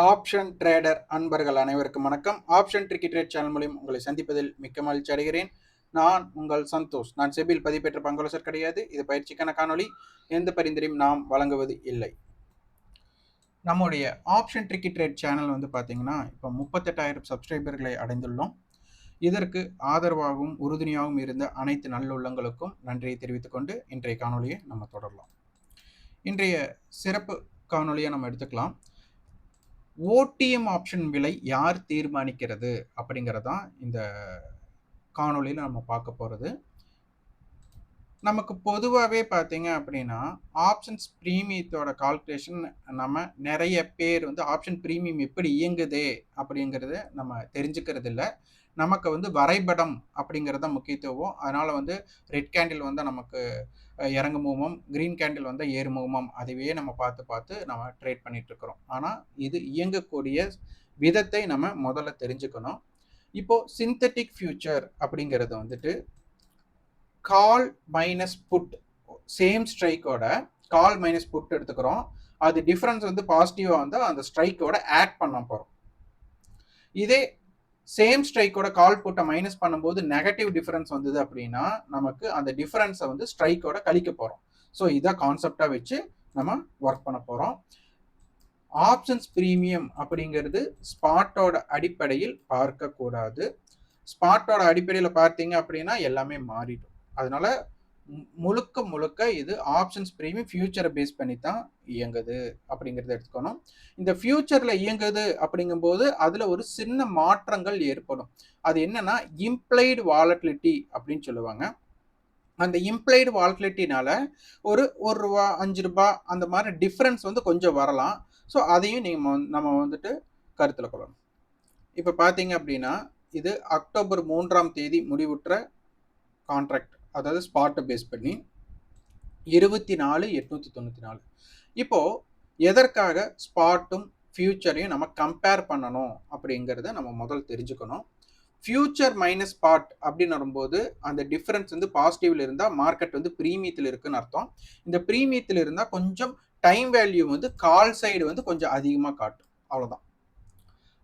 Option trader அன்பர்கள் அனைவருக்கும் வணக்கம். ஆப்ஷன் ட்ரிக்கி ட்ரேட் சேனல் மூலியம் உங்களை சந்திப்பதில் மிக்க மகிழ்ச்சி அடைகிறேன். நான் உங்கள் சந்தோஷ். நான் செபில் பதிப்பெற்ற பங்கோலசர் கிடையாது. இது பயிற்சிக்கான காணொளி. எந்த பரிந்துரையும் நாம் வழங்குவது இல்லை. நம்முடைய ஆப்ஷன் ட்ரிக்கி ட்ரேட் சேனல் வந்து பார்த்தீங்கன்னா இப்போ முப்பத்தெட்டாயிரம் சப்ஸ்கிரைபர்களை அடைந்துள்ளோம். இதற்கு ஆதரவாகவும் உறுதுணையாகவும் இருந்த அனைத்து நல்லுள்ளங்களுக்கும் நன்றியை தெரிவித்துக்கொண்டு இன்றைய காணொளியை நம்ம தொடரலாம். இன்றைய சிறப்பு காணொளியை நம்ம எடுத்துக்கலாம். ஓடிஎம் ஆப்ஷன் விலை யார் தீர்மானிக்கிறது அப்படிங்கிறதான் இந்த காணொளியில் நம்ம பார்க்க போகிறது நமக்கு பொதுவாகவே பார்த்தீங்க அப்படின்னா ஆப்ஷன்ஸ் ப்ரீமியத்தோட கால்குலேஷன் நம்ம நிறைய பேர் வந்து ஆப்ஷன் ப்ரீமியம் எப்படி இயங்குது அப்படிங்கிறது நம்ம தெரிஞ்சுக்கிறது இல்லை நமக்கு வந்து வரைபடம் அப்படிங்கிறது தான் முக்கியத்துவம். அதனால் வந்து ரெட் கேண்டில் வந்து நமக்கு இறங்கு முகமும் க்ரீன் கேண்டில் வந்து ஏறு முகமும் அதுவே நம்ம பார்த்து பார்த்து நம்ம ட்ரேட் பண்ணிட்டு இருக்கிறோம் ஆனால் இது இயங்கக்கூடிய விதத்தை நம்ம முதல்ல தெரிஞ்சுக்கணும். இப்போ சிந்தட்டிக் ஃபியூச்சர் அப்படிங்கிறது வந்துட்டு கால் மைனஸ் புட் சேம் ஸ்ட்ரைக்கோட கால் மைனஸ் புட் எடுத்துக்கிறோம். அது டிஃப்ரென்ஸ் வந்து பாசிட்டிவாக வந்து அந்த ஸ்ட்ரைக்கோட ஆட் பண்ண போகிறோம் இதே சேம் ஸ்ட்ரைக்கோட கால் போட்ட மைனஸ் பண்ணும்போது நெகட்டிவ் டிஃபரன்ஸ் வந்தது அப்படின்னா நமக்கு அந்த டிஃபரன்ஸை வந்து ஸ்ட்ரைக்கோட கழிக்க போகிறோம் ஸோ இதை கான்செப்டாக வச்சு நம்ம ஒர்க் பண்ண போகிறோம் ஆப்ஷன்ஸ் ப்ரீமியம் அப்படிங்கிறது ஸ்பாட்டோட அடிப்படையில் பார்க்கக்கூடாது. ஸ்பாட்டோட அடிப்படையில் பார்த்தீங்க அப்படின்னா எல்லாமே மாறிடும். அதனால முழுக்க முழுக்க இது ஆப்ஷன்ஸ் ப்ரீமியம் ஃபியூச்சரை பேஸ் பண்ணி தான் இயங்குது அப்படிங்கிறத எடுத்துக்கணும். இந்த ஃபியூச்சரில் இயங்குது அப்படிங்கும்போது அதில் ஒரு சின்ன மாற்றங்கள் ஏற்படும். அது என்னன்னா இம்ப்ளைடு வாலட்டிலிட்டி அப்படின்னு சொல்லுவாங்க. அந்த இம்ப்ளைடு வாலட்டிலிட்டினால ஒரு ஒரு ரூபா அஞ்சு ரூபா அந்த மாதிரி டிஃப்ரென்ஸ் வந்து கொஞ்சம் வரலாம். ஸோ அதையும் நீங்கள் நம்ம வந்துட்டு கருத்தில் கொள்ளணும். இப்போ பார்த்தீங்க அப்படின்னா இது அக்டோபர் மூன்றாம் தேதி முடிவுற்ற கான்ட்ராக்ட் அதாவது ஸ்பாட்டை பேஸ் பண்ணி இருபத்தி நாலு எட்நூற்றி தொண்ணூற்றி நாலு. இப்போது எதற்காக ஸ்பாட்டும் ஃப்யூச்சரையும் நம்ம கம்பேர் பண்ணணும் அப்படிங்கிறத நம்ம முதல் தெரிஞ்சுக்கணும். ஃப்யூச்சர் மைனஸ் ஸ்பாட் அப்படின்னு வரும்போது அந்த டிஃப்ரென்ஸ் வந்து பாசிட்டிவ்ல இருந்தால் மார்க்கெட் வந்து ப்ரீமியத்தில் இருக்குன்னு அர்த்தம். இந்த ப்ரீமியத்தில் இருந்தால் கொஞ்சம் டைம் வேல்யூ வந்து கால் சைடு வந்து கொஞ்சம் அதிகமாக காட்டும். அவ்வளோதான்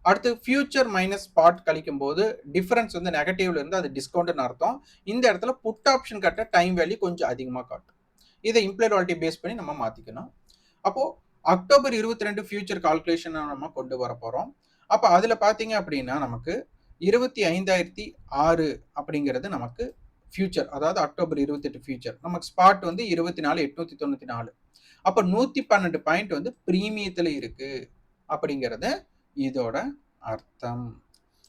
அடுத்து ஃபியூச்சர் மைனஸ் ஸ்பாட் கழிக்கும் போது டிஃபரன்ஸ் வந்து நெகட்டிவ்ல இருந்து அது டிஸ்கவுண்ட்னு அர்த்தம். இந்த இடத்துல புட் ஆப்ஷன் கட்ட டைம் வேல்யூ கொஞ்சம் அதிகமாக காட்டும். இதை இம்ப்ளெட்வாலிட்டி பேஸ் பண்ணி நம்ம மாற்றிக்கணும் அப்போ அக்டோபர் இருபத்தி ரெண்டு ஃபியூச்சர் கால்குலேஷனை நம்ம கொண்டு வர போகிறோம் அப்போ அதில் பார்த்தீங்க அப்படின்னா நமக்கு இருபத்தி ஐந்தாயிரத்தி ஆறு அப்படிங்கிறது நமக்கு ஃபியூச்சர் அதாவது அக்டோபர் இருபத்தெட்டு ஃபியூச்சர் நமக்கு ஸ்பாட் வந்து இருபத்தி நாலு எட்நூத்தி தொண்ணூற்றி நாலு. அப்போ நூற்றி பன்னெண்டு பாயிண்ட் வந்து ப்ரீமியத்தில் இருக்கு அப்படிங்கிறத இதோட அர்த்தம்.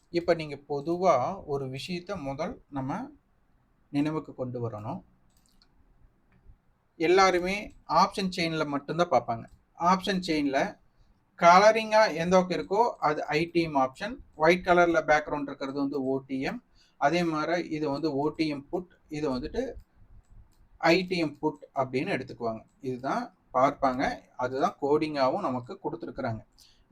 இப்போ நீங்கள் பொதுவாக ஒரு விஷயத்த முதல் நம்ம நினைவுக்கு கொண்டு வரணும். எல்லாருமே ஆப்ஷன் செயினில் மட்டும்தான் பார்ப்பாங்க. ஆப்ஷன் செயினில் கலரிங்காக எந்த ஒர்க் இருக்கோ அது ஐடிஎம் ஆப்ஷன் ஒயிட் கலரில் பேக்ரவுண்ட் இருக்கிறது வந்து ஓடிஎம் அதே மாதிரி இது வந்து ஓடிஎம் புட் இது வந்துட்டு ஐடிஎம் புட் அப்படின்னு எடுத்துக்குவாங்க. இதுதான் பார்ப்பாங்க. அதுதான் கோடிங்காகவும் நமக்கு கொடுத்துருக்குறாங்க.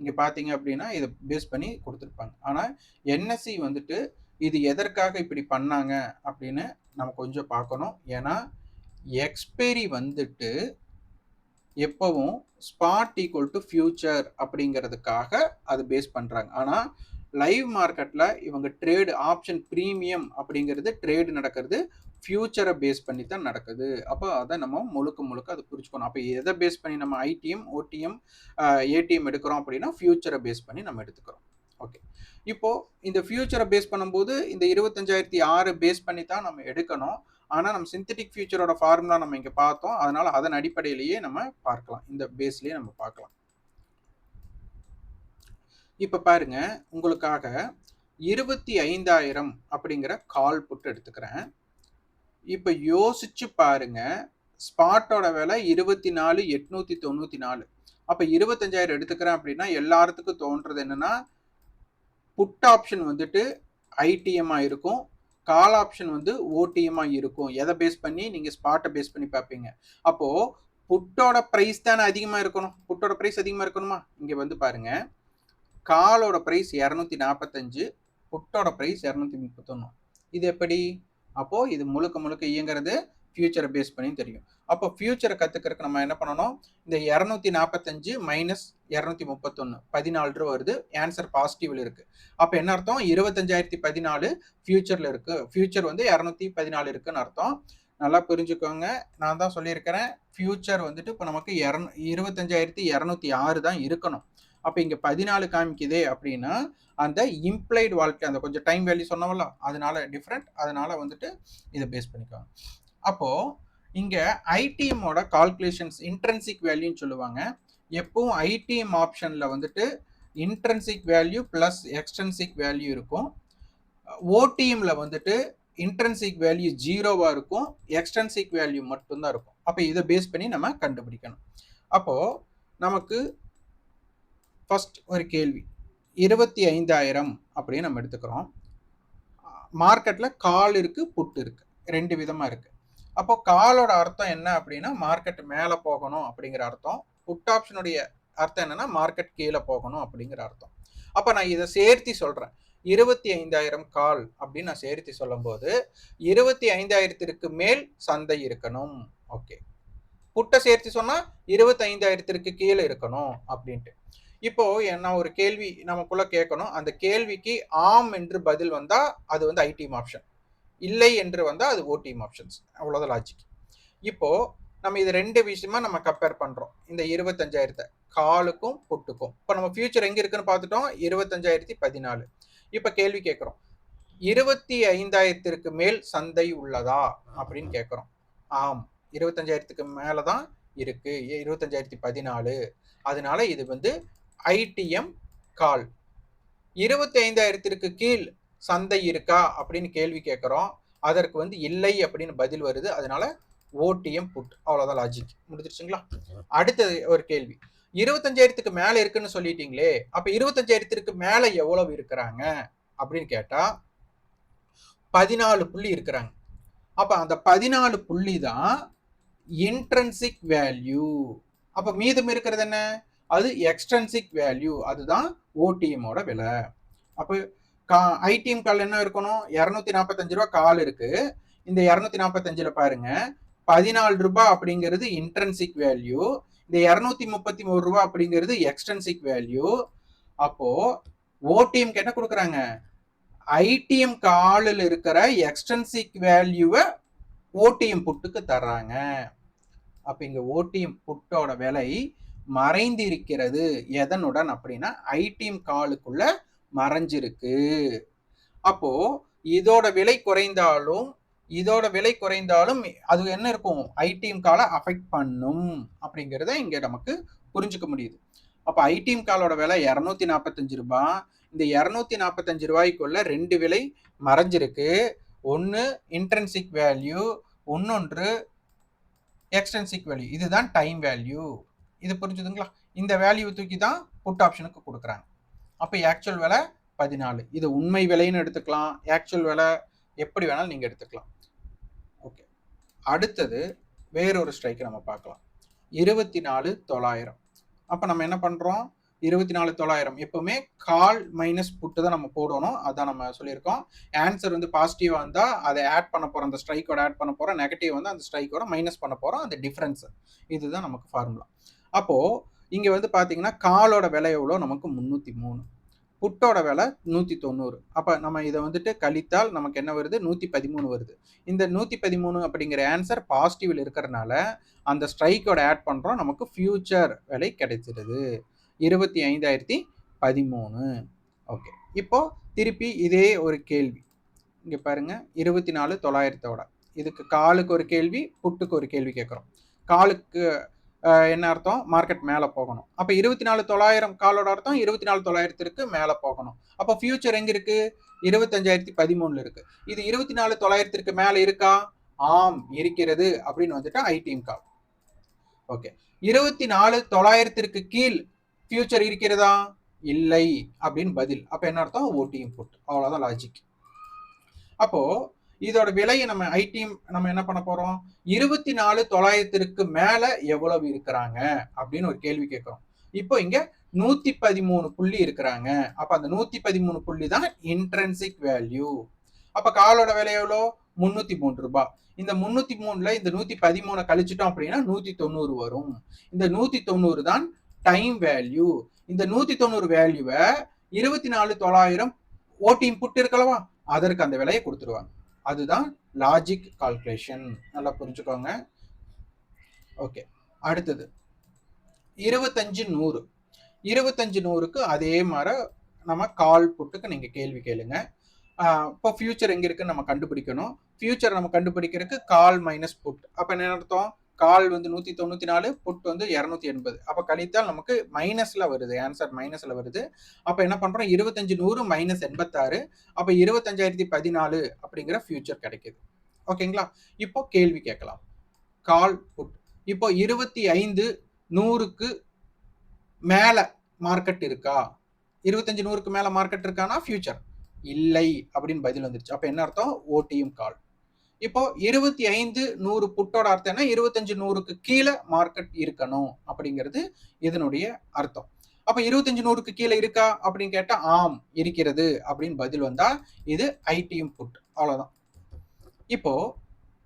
இங்கே பார்த்தீங்க அப்படின்னா இதை பேஸ் பண்ணி கொடுத்துருப்பாங்க. ஆனால் என்எஸ்சி வந்துட்டு இது எதற்காக இப்படி பண்ணாங்க அப்படின்னு நம்ம கொஞ்சம் பார்க்கணும் ஏன்னா எக்ஸ்பைரி வந்துட்டு எப்பவும் ஸ்பாட் ஈக்குவல் டு ஃபியூச்சர் அப்படிங்கிறதுக்காக அது பேஸ் பண்ணுறாங்க ஆனால் லைவ் மார்க்கெட்டில் இவங்க ட்ரேடு ஆப்ஷன் ப்ரீமியம் அப்படிங்கிறது ட்ரேடு நடக்கிறது ஃப்யூச்சரை பேஸ் பண்ணி தான் நடக்குது. அப்போ அதை நம்ம முழுக்க முழுக்க அதை புரிஞ்சுக்கணும். அப்போ எதை பேஸ் பண்ணி நம்ம ஐடிஎம் ஓடிஎம் ஏடிஎம் எடுக்கிறோம் அப்படின்னா ஃப்யூச்சரை பேஸ் பண்ணி நம்ம எடுத்துக்கிறோம். ஓகே இப்போது இந்த ஃப்யூச்சரை பேஸ் பண்ணும்போது இந்த இருபத்தஞ்சாயிரத்தி ஆறு பேஸ் பண்ணி தான் நம்ம எடுக்கணும். ஆனால் நம்ம சிந்தட்டிக் ஃபியூச்சரோட ஃபார்முலா நம்ம இங்கே பார்த்தோம். அதனால் அதன் அடிப்படையிலேயே நம்ம பார்க்கலாம். இந்த பேஸ்லேயே நம்ம பார்க்கலாம். இப்போ பாருங்க. உங்களுக்காக இருபத்தி ஐந்தாயிரம் அப்படிங்கிற கால் புட்டு எடுத்துக்கிறேன். இப்போ யோசிச்சு பாருங்க. ஸ்பாட்டோட விலை இருபத்தி நாலு எட்நூத்தி தொண்ணூத்தி நாலு. அப்போ இருபத்தஞ்சாயிரம் எடுத்துக்கிறேன் அப்படின்னா எல்லாத்துக்கும் தோன்றது என்னன்னா புட் ஆப்ஷன் வந்துட்டு ஐடிஎம்மா இருக்கும். கால் ஆப்ஷன் வந்து ஓடிஎம்மா இருக்கும். எதை பேஸ் பண்ணி? நீங்கள் ஸ்பாட்டை பேஸ் பண்ணி பார்ப்பீங்க. அப்போது புட்டோட ப்ரைஸ் தானே அதிகமாக இருக்கணும்? புட்டோட ப்ரைஸ் அதிகமாக இருக்கணுமா? இங்கே வந்து பாருங்க. காலோட ப்ரைஸ் இரநூத்தி நாற்பத்தஞ்சு புட்டோட ப்ரைஸ் இரநூத்தி முப்பத்தொன்று இது எப்படி? அப்போது இது முழுக்க முழுக்க இயங்குறது ஃபியூச்சரை பேஸ் பண்ணி தெரியும். அப்போ ஃபியூச்சரை கற்றுக்கிறதுக்கு நம்ம என்ன பண்ணணும்? இந்த இரநூத்தி நாற்பத்தஞ்சு மைனஸ் இரநூத்தி முப்பத்தொன்று பதினாலு ரூபா வருது. ஆன்சர் பாசிட்டிவ்ல இருக்கு. அப்போ என்ன அர்த்தம்? இருபத்தஞ்சாயிரத்தி பதினாலு ஃபியூச்சர்ல இருக்கு. ஃபியூச்சர் வந்து இரநூத்தி பதினாலு இருக்குன்னு அர்த்தம். நல்லா புரிஞ்சுக்கோங்க. நான் தான் சொல்லியிருக்கிறேன். ஃபியூச்சர் வந்துட்டு இப்போ நமக்கு இரநூ இருபத்தஞ்சாயிரத்தி இரநூத்தி ஆறு தான் இருக்கணும். அப்போ இங்கே பதினாலு காமிக்குதே அப்படின்னா அந்த இம்ப்ளைடு வாழ்க்கை அந்த கொஞ்சம் டைம் வேல்யூ சொன்னவல்ல அதனால டிஃப்ரெண்ட் அதனால வந்துட்டு இதை பேஸ் பண்ணிக்கோங்க. அப்போது இங்கே ஐடிஎம்மோட கால்குலேஷன்ஸ் இன்ட்ரென்சிக் வேல்யூன்னு சொல்லுவாங்க. எப்பவும் ஐடிஎம் ஆப்ஷனில் வந்துட்டு intrinsic value plus extrinsic value இருக்கும். ஓடிஎம்மில் வந்துட்டு இன்ட்ரென்சிக் வேல்யூ ஜீரோவாக இருக்கும். எக்ஸ்டென்சிக் வேல்யூ மட்டும்தான் இருக்கும். அப்போ இதை பேஸ் பண்ணி நம்ம கண்டுபிடிக்கணும். அப்போது நமக்கு ஃபஸ்ட் ஒரு கேள்வி. இருபத்தி ஐந்தாயிரம் அப்படின்னு நம்ம எடுத்துக்கிறோம். மார்க்கெட்டில் கால் இருக்குது புட்டு இருக்குது ரெண்டு விதமாக இருக்குது அப்போ காலோட அர்த்தம் என்ன அப்படின்னா மார்க்கெட் மேலே போகணும் அப்படிங்கிற அர்த்தம். புட் ஆப்ஷனுடைய அர்த்தம் என்னன்னா மார்க்கெட் கீழே போகணும் அப்படிங்கிற அர்த்தம். அப்போ நான் இதை சேர்த்தி சொல்கிறேன் இருபத்தி ஐந்தாயிரம் கால் அப்படின்னு நான் சேர்த்து சொல்லும்போது இருபத்தி ஐந்தாயிரத்திற்கு மேல் சந்தை இருக்கணும். ஓகே புட்டை சேர்த்து சொன்னால் இருபத்தி ஐந்தாயிரத்திற்கு கீழே இருக்கணும் அப்படின்ட்டு. இப்போ நான் ஒரு கேள்வி நமக்குள்ள கேட்கணும் அந்த கேள்விக்கு ஆம் என்று பதில் வந்தா அது வந்து ஐடிஎம் ஆப்ஷன். இல்லை என்று வந்தா அது ஓடிஎம் ஆப்ஷன்ஸ். அவ்வளோதான் லாஜிக் இப்போ நம்ம இது ரெண்டு விஷயமா நம்ம கம்பேர் பண்றோம். இந்த இருபத்தஞ்சாயிரத்தை காலுக்கும் புட்டுக்கும். இப்போ நம்ம ஃபியூச்சர் எங்க இருக்குன்னு பார்த்துட்டோம். இருபத்தஞ்சாயிரத்தி பதினாலு. இப்ப கேள்வி கேட்கிறோம் இருபத்தி ஐந்தாயிரத்திற்கு மேல் சந்தை உள்ளதா அப்படின்னு கேட்கிறோம் ஆம். இருபத்தஞ்சாயிரத்துக்கு மேலதான் இருக்கு. இருபத்தஞ்சாயிரத்தி பதினாலு. அதனால இது வந்து ஐடிஎம் கால். இருபத்தி ஐந்தாயிரத்திற்கு கீழ் சந்தை இருக்கா அப்படின்னு கேள்வி கேட்குறோம். அதற்கு வந்து இல்லை அப்படின்னு பதில் வருது. அதனால ஓடிஎம் புட். அவ்வளோதான் லாஜிக் முடிஞ்சிருச்சுங்களா? அடுத்தது ஒரு கேள்வி. இருபத்தஞ்சாயிரத்துக்கு மேலே இருக்குன்னு சொல்லிட்டீங்களே அப்போ இருபத்தஞ்சாயிரத்திற்கு மேலே எவ்வளவு இருக்கிறாங்க அப்படின்னு கேட்டால் பதினாலு புள்ளி இருக்கிறாங்க. அப்போ அந்த பதினாலு புள்ளி தான் இன்ட்ரன்சிக் வேல்யூ அப்போ மீதம் இருக்கிறது என்ன? அது எக்ஸ்டென்சிக் வேல்யூ அதுதான் ஓடிஎம்மோட விலை. அப்போ கா ஐடிஎம் கால் என்ன இருக்கணும்? இரநூத்தி நாற்பத்தஞ்சு ரூபா கால் இருக்கு. இந்த இரநூத்தி நாற்பத்தஞ்சில் பாருங்க பதினாலு ரூபா அப்படிங்கிறது இன்ட்ரன்சிக் வேல்யூ இந்த இரநூத்தி முப்பத்தி மூணு ரூபா அப்படிங்கிறது எக்ஸ்டென்சிக் வேல்யூ அப்போ ஓடிஎம்க்கு என்ன கொடுக்குறாங்க? ஐடிஎம் காலில் இருக்கிற எக்ஸ்டென்சிக் வேல்யூவை ஓடிஎம் புட்டுக்கு தர்றாங்க. அப்போ இங்கே ஓடிஎம் புட்டோட விலை மறைந்திருக்கிறது. எதனுடன் அப்படின்னா ஐடிஎம் காலுக்குள்ள மறைஞ்சிருக்கு. அப்போ இதோட விலை குறைந்தாலும் இதோட விலை குறைந்தாலும் அது என்ன இருக்கும்? ஐடிஎம் காலை அஃபெக்ட் பண்ணும் அப்படிங்கிறத இங்க நமக்கு புரிஞ்சுக்க முடியுது. அப்போ ஐடிஎம் காலோட விலை இரநூத்தி நாற்பத்தஞ்சு ரூபாய் இந்த இரநூத்தி நாற்பத்தஞ்சு ரூபாய்க்குள்ள ரெண்டு விலை மறைஞ்சிருக்கு. ஒன்று இன்ட்ரென்சிக் வேல்யூ இன்னொன்று எக்ஸ்டென்சிக் வேல்யூ இதுதான் டைம் வேல்யூ இது புரிஞ்சுதுங்களா? இந்த வேல்யூ தூக்கி தான் புட் ஆப்ஷனுக்கு கொடுக்குறாங்க. அப்போ ஆக்சுவல் விலை பதினாலு. இது உண்மை விலைன்னு எடுத்துக்கலாம். ஆக்சுவல் விலை எப்படி வேணாலும் நீங்கள் எடுத்துக்கலாம். ஓகே அடுத்தது வேறொரு ஸ்ட்ரைக்கை நம்ம பார்க்கலாம். இருபத்தி நாலு தொள்ளாயிரம். அப்போ நம்ம என்ன பண்ணுறோம் இருபத்தி நாலு தொள்ளாயிரம். எப்பவுமே கால் மைனஸ் புட்டு தான் நம்ம போடணும். அதான் நம்ம சொல்லியிருக்கோம். ஆன்சர் வந்து பாசிட்டிவாக இருந்தால் அதை ஆட் பண்ண போகிறோம் அந்த ஸ்ட்ரைக்கோட ஆட் பண்ண போகிறோம் நெகட்டிவ் வந்து அந்த ஸ்ட்ரைக்கோட மைனஸ் பண்ண போகிறோம் அந்த டிஃப்ரென்ஸ் இதுதான் நமக்கு ஃபார்முலா அப்போது இங்கே வந்து பார்த்தீங்கன்னா காலோட விலை எவ்வளோ? நமக்கு முந்நூற்றி மூணு புட்டோட விலை நூற்றி தொண்ணூறு அப்போ நம்ம இதை வந்துட்டு கழித்தால் நமக்கு என்ன வருது? நூற்றி பதிமூணு வருது. இந்த நூற்றி பதிமூணு அப்படிங்கிற ஆன்சர் பாசிட்டிவில் இருக்கிறனால அந்த ஸ்ட்ரைக்கோட ஆட் பண்ணுறோம் நமக்கு ஃபியூச்சர் விலை கிடைச்சிருது. இருபத்தி ஐந்தாயிரத்தி பதிமூணு. ஓகே இப்போ திருப்பி இதே ஒரு கேள்வி. இங்கே பாருங்க. இருபத்தி நாலு தொள்ளாயிரத்தோட. இதுக்கு காலுக்கு ஒரு கேள்வி புட்டுக்கு ஒரு கேள்வி கேட்குறோம். காலுக்கு என்ன அர்த்தம்? மார்க்கெட் மேலே போகணும். அப்போ இருபத்தி நாலு தொள்ளாயிரம் காலோட அர்த்தம் இருபத்தி நாலு தொள்ளாயிரத்திற்கு மேலே போகணும். அப்போ ஃபியூச்சர் எங்கே இருக்குது இருபத்தஞ்சாயிரத்தி பதிமூணில் இருக்குது இது இருபத்தி நாலு தொள்ளாயிரத்திற்கு மேலே இருக்கா? ஆம் இருக்கிறது அப்படின்னு வந்துட்டு ஐடிஎம் கால் ஓகே இருபத்தி நாலு தொள்ளாயிரத்திற்கு கீழ் ஃபியூச்சர் இருக்கிறதா? இல்லை. அப்படின்னு பதில். அப்போ என்ன அர்த்தம்? ஓடி புட் அவ்வளோதான் லாஜிக் அப்போது இதோட விலையை நம்ம ஐடி நம்ம என்ன பண்ண போறோம்? இருபத்தி நாலு தொள்ளாயிரத்திற்கு மேல எவ்வளவு இருக்கிறாங்க? அப்படின்னு ஒரு கேள்வி கேட்கிறோம். இப்போ இங்க நூத்தி பதிமூணு புள்ளி இருக்கிறாங்க. அப்ப அந்த நூத்தி பதிமூணு புள்ளி தான் இன்ட்ரென்சிக் வேல்யூ அப்ப காலோட விலை எவ்வளோ? முன்னூத்தி மூணு ரூபாய். இந்த முன்னூத்தி மூணுல இந்த நூத்தி பதிமூணு கழிச்சிட்டோம் அப்படின்னா நூத்தி தொண்ணூறு வரும். இந்த நூத்தி தொண்ணூறு தான் டைம் வேல்யூ இந்த நூத்தி தொண்ணூறு வேல்யூவை இருபத்தி நாலு தொள்ளாயிரம் ஓட்டி இன்புட் இருக்கலவா அதற்கு அந்த விலையை கொடுத்துருவாங்க. அதுதான் லாஜிக் கால்குலேஷன் நல்லா புரிஞ்சுக்கோங்க. ஓகே அடுத்தது. இருபத்தஞ்சு நூறு. இருபத்தஞ்சு நூறுக்கு அதே மாதிரி நம்ம கால் புட்டுக்கு நீங்கள் கேள்வி கேளுங்க. இப்போ ஃபியூச்சர் எங்கே இருக்குன்னு நம்ம கண்டுபிடிக்கணும். ஃபியூச்சர் நம்ம கண்டுபிடிக்கிறதுக்கு கால் மைனஸ் புட் அப்போ என்ன அர்த்தம்? கால் வந்து நூத்தி தொண்ணூத்தி நாலு புட் வந்து இருநூத்தி எண்பது. அப்ப கழித்தால் நமக்கு மைனஸ்ல வருது ஆன்சர் மைனஸ்ல வருது. அப்ப என்ன பண்றோம்? இருபத்தஞ்சு நூறு மைனஸ் எண்பத்தாறு. அப்ப இருபத்தஞ்சாயிரத்தி பதினாலு அப்படிங்கிற ஃபியூச்சர் கிடைக்குது. ஓகேங்களா இப்போ கேள்வி கேட்கலாம். Call put. இப்போ இருபத்தி ஐந்து நூறுக்கு மேல மார்க்கெட் இருக்கா? இருபத்தஞ்சு நூறுக்கு மேல மார்க்கெட் இருக்கானா? ஃபியூச்சர் இல்லை அப்படின்னு பதில் வந்துருச்சு. அப்ப என்ன அர்த்தம்? ஓட்டியும் கால். இப்போ இருபத்தி ஐந்து நூறு புட்டோட அர்த்தம் என்ன? இருபத்தஞ்சு நூறுக்கு கீழே மார்க்கெட் இருக்கணும் அப்படிங்கிறது இதனுடைய அர்த்தம். அப்ப இருபத்தஞ்சு நூறுக்கு கீழே இருக்கா அப்படின்னு கேட்டா ஆம் இருக்கிறது அப்படின்னு பதில் வந்தா இது ஐடிஎம் புட் அவ்வளவுதான். இப்போ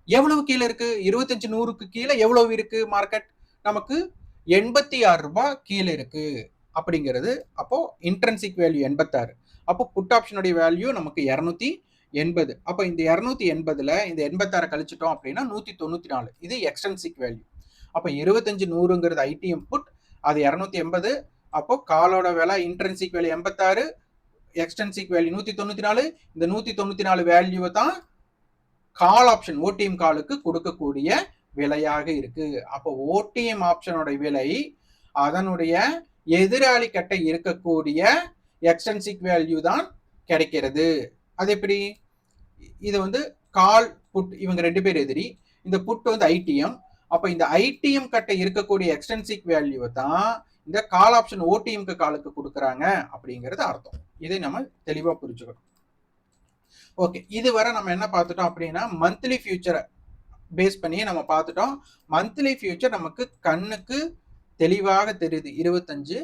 எவ்வளவு கீழே இருக்கு? இருபத்தஞ்சு நூறுக்கு கீழே எவ்வளவு இருக்கு மார்க்கெட் நமக்கு எண்பத்தி ஆறு ரூபாய் கீழே இருக்கு அப்படிங்கிறது அப்போ இன்ட்ரென்சிக் வேல்யூ எண்பத்தாறு. அப்போ புட் ஆப்ஷனுடைய வேல்யூ நமக்கு இரநூத்தி எண்பது. அப்போ இந்த இரநூத்தி எண்பதுல இந்த எண்பத்தாறு கழிச்சிட்டோம் அப்படின்னா நூத்தி தொண்ணூத்தி நாலு. இது எக்ஸ்டென்சிக் வேல்யூ அப்போ இருபத்தஞ்சு நூறுங்கிறது ஐடிஎம் புட் அது இரநூத்தி எண்பது. அப்போ காலோட விலை இன்ட்ரென்சிக் வேல்யூ எண்பத்தாறு எக்ஸ்டென்சிக் வேல்யூ நூத்தி தொண்ணூத்தி நாலு. இந்த நூத்தி தொண்ணூத்தி நாலு வேல்யூவை தான் கால் ஆப்ஷன் ஓடிஎம் காலுக்கு கொடுக்கக்கூடிய விலையாக இருக்கு. அப்போ ஓடிஎம் ஆப்ஷனோட விலை அதனுடைய எதிராளி கட்ட இருக்கக்கூடிய எக்ஸ்டென்சிக் வேல்யூ தான் கிடைக்கிறது. அது எப்படி? இது வந்து கால் புட் இவங்க ரெண்டு பேர் எதிரி. இந்த புட் வந்து ஐடிஎம். அப்போ இந்த ஐடிஎம் கட்ட இருக்கக்கூடிய எக்ஸ்டென்சிக் வேல்யூவை தான் இந்த கால் ஆப்ஷன் ஓடிஎம்க்கு காலுக்கு கொடுக்குறாங்க அப்படிங்கிறது அர்த்தம். இதை நம்ம தெளிவாக புரிஞ்சுக்கணும். ஓகே இதுவரை நம்ம என்ன பார்த்துட்டோம் அப்படின்னா மந்த்லி ஃபியூச்சரை பேஸ் பண்ணி நம்ம பார்த்துட்டோம். மந்த்லி ஃபியூச்சர் நமக்கு கண்ணுக்கு தெளிவாக தெரியுது. இருபத்தஞ்சு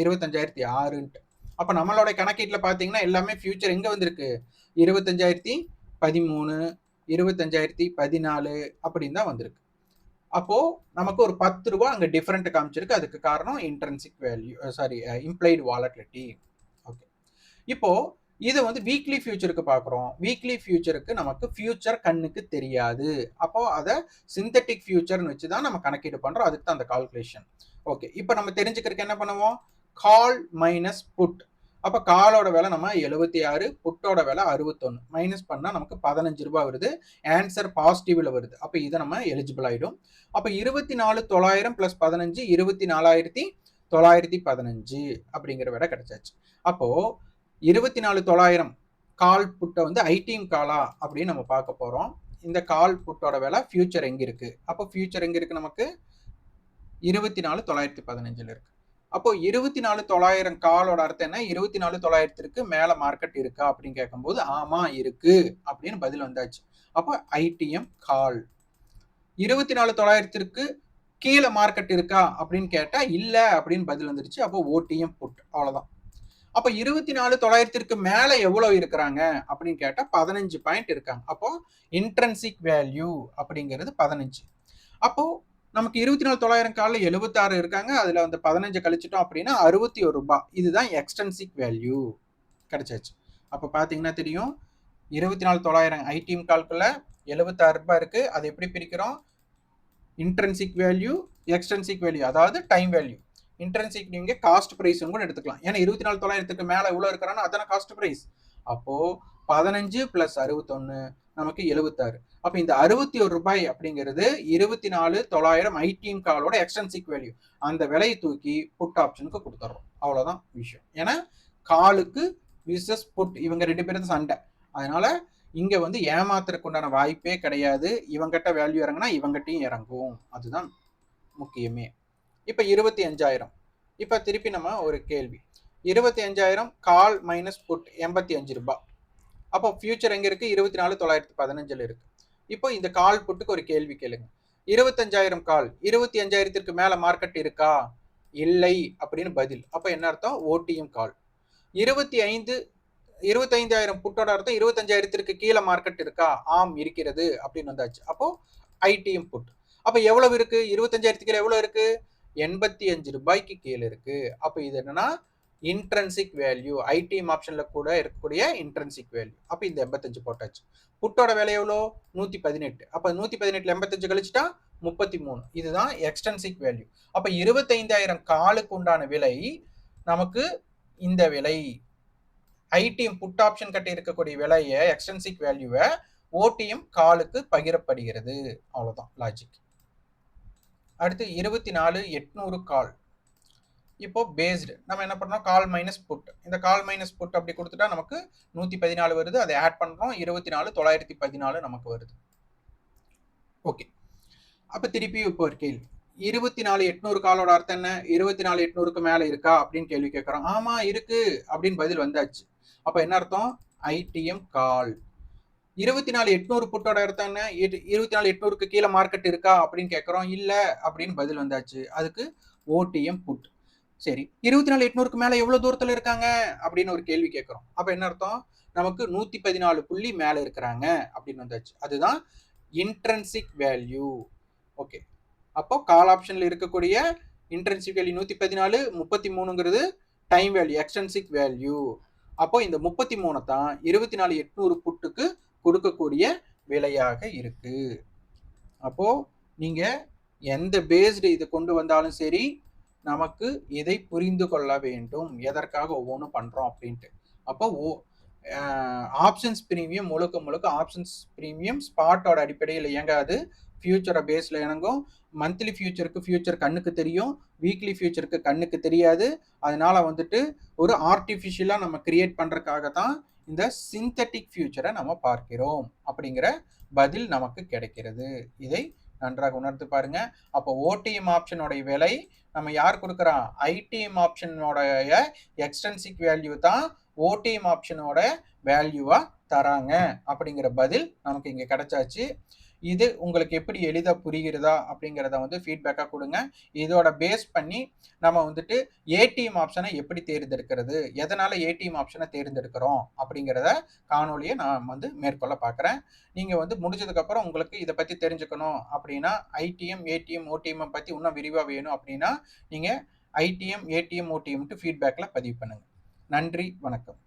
இருபத்தஞ்சாயிரத்தி ஆறுன்ட்டு. அப்போ நம்மளோட கணக்கீட்டில் பார்த்தீங்கன்னா எல்லாமே ஃபியூச்சர் எங்கே வந்திருக்கு? இருபத்தஞ்சாயிரத்தி பதிமூணு இருபத்தஞ்சாயிரத்தி பதினாலு அப்படின்னு தான் வந்திருக்கு. அப்போ நமக்கு ஒரு பத்து ரூபா அங்கே டிஃப்ரெண்ட் காமிச்சிருக்கு. அதுக்கு காரணம் intrinsic value sorry implied volatility okay இப்போ இது வந்து வீக்லி ஃபியூச்சருக்கு பார்க்குறோம் வீக்லி ஃபியூச்சருக்கு நமக்கு ஃபியூச்சர் கண்ணுக்கு தெரியாது. அப்போ அதை சிந்தட்டிக் ஃபியூச்சர்னு வச்சு தான் நம்ம கணக்கீடு பண்ணுறோம் அதுக்கு தான் அந்த கால்குலேஷன் ஓகே இப்போ நம்ம தெரிஞ்சுக்கிறதுக்கு என்ன பண்ணுவோம்? கால் மைனஸ் புட் அப்போ காலோட விலை நம்ம எழுபத்தி ஆறு புட்டோட விலை அறுபத்தொன்று மைனஸ் பண்ணால் நமக்கு பதினஞ்சு ரூபாய் வருது. ஆன்சர் பாசிட்டிவ்ல வருது. அப்போ இதை நம்ம எலிஜிபிள் ஆகிடும் அப்போ இருபத்தி நாலு தொள்ளாயிரம் ப்ளஸ் பதினஞ்சு இருபத்தி நாலாயிரத்தி தொள்ளாயிரத்தி பதினஞ்சு அப்படிங்கிற விட கிடைச்சாச்சு. அப்போது இருபத்தி நாலு தொள்ளாயிரம் கால் புட்டை வந்து ஐடிஎம் காலா அப்படின்னு நம்ம பார்க்க போகிறோம் இந்த கால் புட்டோட விலை ஃபியூச்சர் எங்கே இருக்குது அப்போ ஃபியூச்சர் எங்கே இருக்குது நமக்கு? இருபத்தி நாலு தொள்ளாயிரத்தி பதினஞ்சில் இருக்குது அப்போ இருபத்தி நாலு தொள்ளாயிரம் காலோட அர்த்தம் என்ன? இருபத்தி நாலு தொள்ளாயிரத்திற்கு மேல மார்க்கெட் இருக்கா அப்படின்னு கேட்கும்போது ஆமா இருக்கு அப்படின்னு பதில் வந்தாச்சு. அப்போ ஐடிஎம் கால் இருபத்தி நாலு தொள்ளாயிரத்திற்கு கீழே மார்க்கெட் இருக்கா அப்படின்னு கேட்டா இல்ல அப்படின்னு பதில் வந்துருச்சு. அப்போ ஓடிஎம் புட் அவ்வளவுதான். அப்போ இருபத்தி நாலு தொள்ளாயிரத்திற்கு மேல எவ்வளவு இருக்கிறாங்க அப்படின்னு கேட்டா பதினஞ்சு பாயிண்ட் இருக்காங்க. அப்போ இன்ட்ரன்சிக் வேல்யூ அப்படிங்கிறது பதினஞ்சு. அப்போ நமக்கு இருபத்தி நாலு தொள்ளாயிரம் காலில் எழுபத்தாறு இருக்காங்க. அதில் வந்து பதினஞ்சு கழிச்சிட்டோம் அப்படின்னா அறுபத்தி ஒரு ரூபாய் இதுதான் எக்ஸ்டென்சிக் வேல்யூ கிடைச்சாச்சு. அப்போ பார்த்தீங்கன்னா தெரியும். இருபத்தி நாலு தொள்ளாயிரம் ஐடிஎம் கால்குள்ள எழுபத்தாறு ரூபாய் இருக்குது அதை எப்படி பிரிக்கிறோம்? இன்ட்ரென்சிக் வேல்யூ எக்ஸ்டென்சிக் வேல்யூ அதாவது டைம் வேல்யூ இன்ட்ரென்சிக் நீங்கள் காஸ்ட் ப்ரைஸும் கூட எடுத்துக்கலாம். ஏன்னா இருபத்தி நாலு தொள்ளாயிரத்துக்கு மேலே எவ்வளோ இருக்கிறான்னா அதான காஸ்ட் ப்ரைஸ் அப்போது பதினஞ்சு ப்ளஸ் அறுபத்தொன்று நமக்கு எழுபத்தாறு அப்போ இந்த அறுபத்தி ஒரு ரூபாய் அப்படிங்கிறது இருபத்தி நாலு தொள்ளாயிரம் ஐடிஎம் காலோட எக்ஸ்டென்சிக் வேல்யூ அந்த விலையை தூக்கி புட் ஆப்ஷனுக்கு கொடுத்துட்றோம் அவ்வளோதான் விஷயம். ஏன்னா காலுக்கு விசஸ் புட் இவங்க ரெண்டு பேரும் சண்டை. அதனால இங்க வந்து ஏமாத்துறதுக்கு உண்டான வாய்ப்பே கிடையாது. இவங்கிட்ட வேல்யூ இறங்கினா இவங்கிட்டையும் இறங்கும். அதுதான் முக்கியமே. இப்போ இருபத்தி அஞ்சாயிரம் இப்போ திருப்பி நம்ம ஒரு கேள்வி. இருபத்தி அஞ்சாயிரம் கால் மைனஸ் புட் எண்பத்தி அஞ்சு ரூபாய். அப்போ ஃபியூச்சர் எங்கே இருக்குது இருபத்தி நாலு தொள்ளாயிரத்தி பதினஞ்சில் இருக்குது இப்போ இந்த கால் புட்டுக்கு ஒரு கேள்வி கேளுங்க. இருபத்தஞ்சாயிரம் கால் இருபத்தி அஞ்சாயிரத்திற்கு மேலே மார்க்கெட் இருக்கா? இல்லை அப்படின்னு பதில். அப்போ என்ன அர்த்தம்? ஓடிஎம் கால் இருபத்தி ஐந்து இருபத்தைந்தாயிரம் புட்டோட அர்த்தம் இருபத்தஞ்சாயிரத்திற்கு கீழே மார்க்கெட் இருக்கா? ஆம் இருக்கிறது அப்படின்னு வந்தாச்சு. அப்போ ஐடிஎம் புட் அப்போ எவ்வளவு இருக்கு? இருபத்தஞ்சாயிரத்துக்கு கீழே எவ்வளோ இருக்கு? எண்பத்தி அஞ்சு ரூபாய்க்கு கீழே இருக்கு. அப்போ இது என்னன்னா இன்ட்ரென்சிக் வேல்யூ ஐடிஎம் ஆப்ஷனில் கூட இருக்கக்கூடிய இன்ட்ரென்சிக் வேல்யூ அப்போ இந்த எண்பத்தஞ்சு போட்டாச்சு. புட்டோட விலை எவ்வளோ? நூற்றி பதினெட்டு அப்போ நூற்றி பதினெட்டில் எண்பத்தஞ்சு கழிச்சுட்டா முப்பத்தி மூணு இதுதான் எக்ஸ்டென்சிக் வேல்யூ அப்போ இருபத்தைந்தாயிரம் காலுக்கு உண்டான விலை நமக்கு இந்த விலை. ஐடிஎம் புட் ஆப்ஷன் கட்டி இருக்கக்கூடிய விலையை எக்ஸ்டென்சிக் வேல்யூவை ஓடிஎம் காலுக்கு பகிரப்படுகிறது. அவ்வளோதான் லாஜிக் அடுத்து இருபத்தி நாலு எட்நூறு கால். இப்போ பேஸ்டு நம்ம என்ன பண்ணோம் கால் மைனஸ் புட் இந்த கால் மைனஸ் புட் அப்படி கொடுத்துட்டா நமக்கு நூற்றி பதினாலு வருது. அதை ஆட் பண்ணுறோம் இருபத்தி நாலு தொள்ளாயிரத்தி பதினாலு நமக்கு வருது. ஓகே அப்போ திருப்பி இப்போ ஒரு கேள்வி. இருபத்தி நாலு எட்நூறு காலோட அர்த்தம் என்ன? இருபத்தி நாலு எட்நூறுக்கு மேலே இருக்கா? அப்படின்னு கேள்வி கேட்குறோம். ஆமாம் இருக்கு அப்படின்னு பதில் வந்தாச்சு. அப்போ என்ன அர்த்தம்? ஐடிஎம் கால் இருபத்தி நாலு எட்நூறு புட்டோட அர்த்தம் என்ன? இருபத்தி நாலு எட்நூறுக்கு கீழே மார்க்கெட் இருக்கா? அப்படின்னு கேட்குறோம். இல்லை அப்படின்னு பதில் வந்தாச்சு. அதுக்கு ஓடிஎம் புட் சரி இருபத்தி நாலு எட்நூறுக்கு மேல எவ்வளவு தூரத்துல இருக்காங்க? அப்படின்னு ஒரு கேள்வி கேட்கறோம். அப்ப என்ன அர்த்தம்? நமக்கு நூத்தி பதினாலு புள்ளி மேல இருக்கிறாங்க அப்படின்னு வந்தாச்சு. அதுதான் இன்ட்ரென்சிக் வேல்யூ ஓகே அப்போ கால் ஆப்ஷன்ல இருக்கக்கூடிய இன்ட்ரென்சிக் வேல்யூ நூத்தி பதினாலு முப்பத்தி மூணுங்கிறது டைம் வேல்யூ எக்ஸ்டென்சிக் வேல்யூ அப்போ இந்த முப்பத்தி மூணு தான் இருபத்தி நாலு எட்நூறு புட்டுக்கு கொடுக்கக்கூடிய விலையாக இருக்கு. அப்போ நீங்க எந்த பேஸ்டு இது கொண்டு வந்தாலும் சரி நமக்கு இதை புரிந்து கொள்ள வேண்டும். எதற்காக ஒவ்வொன்றும் பண்றோம் அப்படின்ட்டு. அப்போ ஓ ஆப்ஷன்ஸ் ப்ரீமியம் முழுக்க முழுக்க ஆப்ஷன்ஸ் ப்ரீமியம் ஸ்பாட்டோட அடிப்படையில் இயங்காது. ஃபியூச்சரை பேஸில் இணங்கும். மந்த்லி ஃபியூச்சருக்கு ஃபியூச்சர் கண்ணுக்கு தெரியும். வீக்லி ஃபியூச்சருக்கு கண்ணுக்கு தெரியாது. அதனால வந்துட்டு ஒரு ஆர்டிஃபிஷியலாக நம்ம கிரியேட் பண்ணுறதுக்காக தான் இந்த சிந்தட்டிக் ஃபியூச்சரை நம்ம பார்க்கிறோம். அப்படிங்கிற பதில் நமக்கு கிடைக்கிறது. இதை நன்றாக உணர்த்து பாருங்க. அப்போ ஓடிஎம் ஆப்ஷனோடைய விலை நம்ம யார் கொடுக்குறோம் ஐடிஎம் ஆப்ஷனோடைய எக்ஸ்டென்சிக் வேல்யூ தான் ஓடிஎம் ஆப்ஷனோட வேல்யூவா தராங்க. அப்படிங்கிற பதில் நமக்கு இங்க கிடைச்சாச்சு. இது உங்களுக்கு எப்படி எளிதாக புரிகிறதா அப்படிங்கிறத வந்து ஃபீட்பேக்காக கொடுங்க. இதோட பேஸ் பண்ணி நம்ம வந்துட்டு ஏடிஎம் ஆப்ஷனை எப்படி தேர்ந்தெடுக்கிறது? எதனால் ஏடிஎம் ஆப்ஷனை தேர்ந்தெடுக்கிறோம்? அப்படிங்கிறத காணொலியை நான் வந்து மேற்கொள்ள பார்க்குறேன். நீங்கள் வந்து முடிஞ்சதுக்கப்புறம் உங்களுக்கு இதை பற்றி தெரிஞ்சுக்கணும் அப்படின்னா ஐடிஎம் ஏடிஎம் ஓடிஎம் பற்றி இன்னும் விரிவாக வேணும் அப்படின்னா நீங்கள் ஐடிஎம் ஏடிஎம் ஓடிஎம்ட்டு ஃபீட்பேக்கில் பதிவு பண்ணுங்கள் நன்றி வணக்கம்.